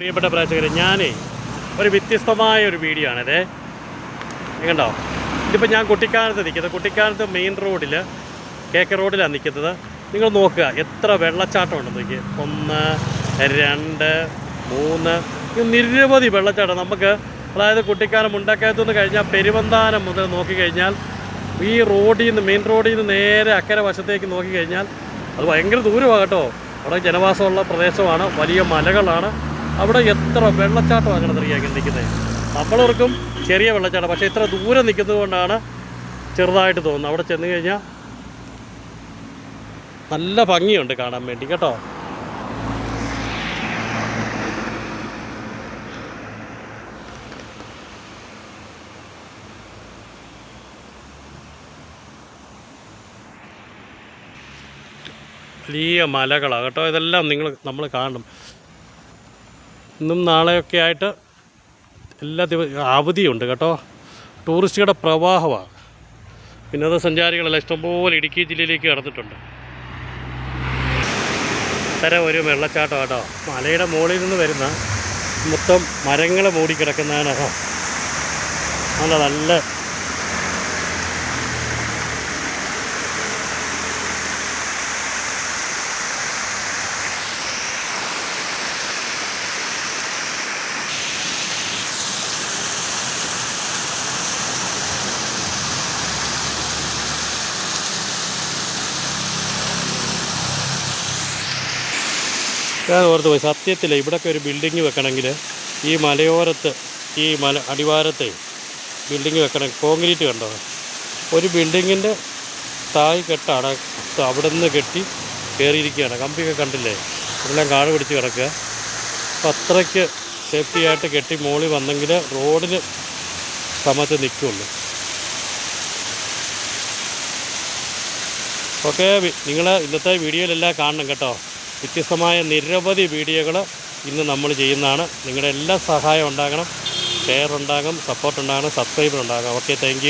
പ്രിയപ്പെട്ട പ്രേക്ഷകരെ ഞാനേ ഒരു വ്യത്യസ്തമായ ഒരു വീഡിയോ ആണ്. ആണിതേ കണ്ടോ? ഇതിപ്പോൾ ഞാൻ കുട്ടിക്കാനത്ത് നിൽക്കുന്നത്. കുട്ടിക്കാനത്ത് മെയിൻ റോഡിൽ കെ കെ റോഡിലാണ് നിൽക്കുന്നത്. നിങ്ങൾ നോക്കുക എത്ര വെള്ളച്ചാട്ടം ഉണ്ടെന്ന് നോക്കി ഒന്ന് രണ്ട് മൂന്ന് നിരവധി വെള്ളച്ചാട്ടം. നമുക്ക് അതായത് കുട്ടിക്കാനം മുണ്ടക്കയത്തു നിന്ന് കഴിഞ്ഞാൽ പെരുവന്താനം മുതൽ നോക്കിക്കഴിഞ്ഞാൽ ഈ റോഡിൽ നിന്ന് മെയിൻ റോഡിൽ നിന്ന് നേരെ അക്കരെ വശത്തേക്ക് നോക്കിക്കഴിഞ്ഞാൽ അത് ഭയങ്കര ദൂരമാണ് കേട്ടോ. അവിടെ ജനവാസമുള്ള പ്രദേശമാണ് വലിയ മലകളാണ്. അവിടെ എത്ര വെള്ളച്ചാട്ടമാണ് അറിയാൻ നിൽക്കുന്നത് നമ്മളവർക്കും ചെറിയ വെള്ളച്ചാട്ടം പക്ഷേ ഇത്ര ദൂരെ നിൽക്കുന്നത് കൊണ്ടാണ് ചെറുതായിട്ട് തോന്നുന്നത്. അവിടെ ചെന്ന് കഴിഞ്ഞാൽ നല്ല ഭംഗിയുണ്ട് കാണാൻ വേണ്ടി കേട്ടോ? വലിയ മലകളാണ് കേട്ടോ? ഇതെല്ലാം നിങ്ങൾ നമ്മൾ കാണണം. ഇന്നും നാളെയൊക്കെ ആയിട്ട് എല്ലാ ദിവസവും അവധിയുണ്ട് കേട്ടോ. ടൂറിസ്റ്റുകളുടെ പ്രവാഹമാണ്. വിനോദസഞ്ചാരികളെല്ലാം ഇഷ്ടംപോലെ ഇടുക്കി ജില്ലയിലേക്ക് കടന്നിട്ടുണ്ട്. ഇത്തരം ഒരു വെള്ളച്ചാട്ടം കേട്ടോ മലയുടെ മുകളിൽ നിന്ന് വരുന്ന മൊത്തം മരങ്ങൾ മൂടിക്കിടക്കുന്നതാണ് കേട്ടോ നല്ല നല്ല ഞാൻ ഓർത്ത് പോയി. സത്യത്തിൽ ഇവിടെയൊക്കെ ഒരു ബിൽഡിങ് വെക്കണമെങ്കിൽ ഈ മലയോരത്ത് ഈ മല അടിവാരത്തെ ബിൽഡിങ് വെക്കണം. കോൺക്രീറ്റ് കണ്ടോ? ഒരു ബിൽഡിങ്ങിന്റെ തായ് കെട്ടാണ്. അവിടെ നിന്ന് കെട്ടി കയറിയിരിക്കുകയാണ് കമ്പിയൊക്കെ കണ്ടില്ലേ? അതെല്ലാം കാട് പിടിച്ച് കിടക്കുക. അപ്പം അത്രയ്ക്ക് സേഫ്റ്റി ആയിട്ട് കെട്ടി മോളിൽ വന്നെങ്കിൽ റോഡിന് സമയത്ത് നിൽക്കുള്ളൂ. ഓക്കെ നിങ്ങൾ ഇന്നത്തെ വീഡിയോയിലെല്ലാം കാണണം കേട്ടോ. വ്യത്യസ്തമായ നിരവധി വീഡിയോകൾ ഇന്ന് നമ്മൾ ചെയ്യുന്നതാണ്. നിങ്ങളുടെ എല്ലാ സഹായം ഉണ്ടാകണം. ഷെയർ ഉണ്ടാകും സപ്പോർട്ട് ഉണ്ടാകണം സബ്സ്ക്രൈബർ ഉണ്ടാകണം ഓക്കെ താങ്ക്